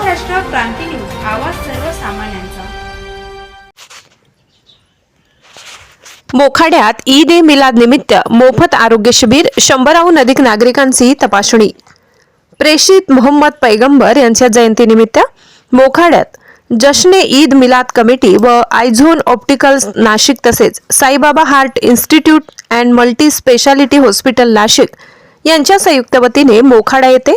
क्रांती news. आवाज सर्वसामान्यांचा. मोखाड्यात ईद ए मिलाद निमित्त मोफत आरोग्य शिबिर शंभराहून अधिक नागरिकांची तपासणी. प्रेषित मोहम्मद पैगंबर यांच्या जयंतीनिमित्त मोखाड्यात जश्ने ईद मिलाद कमिटी व आयझोन ऑप्टिकल्स नाशिक तसेच Saibaba heart institute and multi speciality hospital Nashik यांच्या संयुक्त वतीने मोखाडा येथे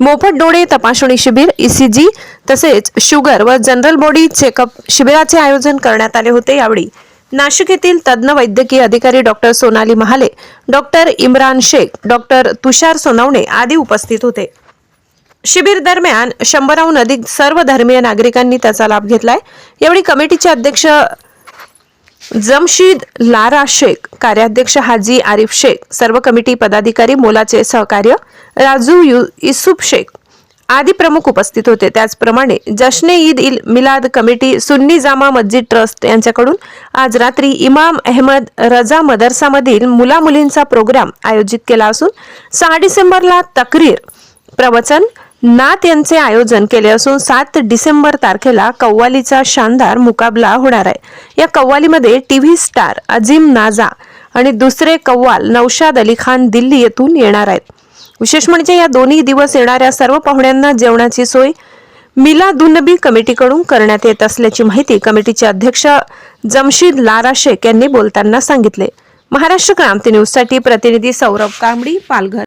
मोफत डोळे तपासणी शिबिर ईसीजी तसेच शुगर व जनरल बॉडी चेकअप शिबिराचे आयोजन करण्यात आले होते यावेळी. नाशिक येथील तज्ज्ञ वैद्यकीय अधिकारी doctor Sonali Mahale doctor Imran Shaikh doctor Tushar Sonawane आदी उपस्थित होते. शिबिर दरम्यान शंभराहून अधिक सर्व धर्मीय नागरिकांनी त्याचा लाभ घेतलाय. यावेळी कमिटीचे अध्यक्ष जमशीद लारा शेख कार्याध्यक्ष हाजी आरिफ शेख सर्व कमिटी पदाधिकारी मोलाचे सहकार्य राजू यु इसूफ शेख आदी प्रमुख उपस्थित होते. त्याचप्रमाणे जश्ने ईद इल मिलाद कमिटी सुन्नी जामा मस्जिद ट्रस्ट यांच्याकडून आज रात्री इमाम अहमद रजा मदरसामधील मुला मुलींचा प्रोग्राम आयोजित केला असून सहा डिसेंबरला तक्रीर प्रवचन नाथ यांचे आयोजन केले असून सात डिसेंबर तारखेला कव्वालीचा शानदार मुकाबला होणार आहे. या कव्वालीमध्ये टीव्ही स्टार अजिम नाजा आणि दुसरे कव्वाल नौशाद अली खान दिल्ली येथून येणार आहेत. विशेष म्हणजे या दोन्ही दिवस येणाऱ्या सर्व पाहुण्यांना जेवणाची सोय मिला दुन्नबी कमिटीकडून करण्यात येत असल्याची माहिती कमिटीचे अध्यक्ष जमशीद लारा शेख यांनी बोलताना सांगितले. महाराष्ट्र क्रांती न्यूजसाठी प्रतिनिधी सौरभ कांबडी पालघर.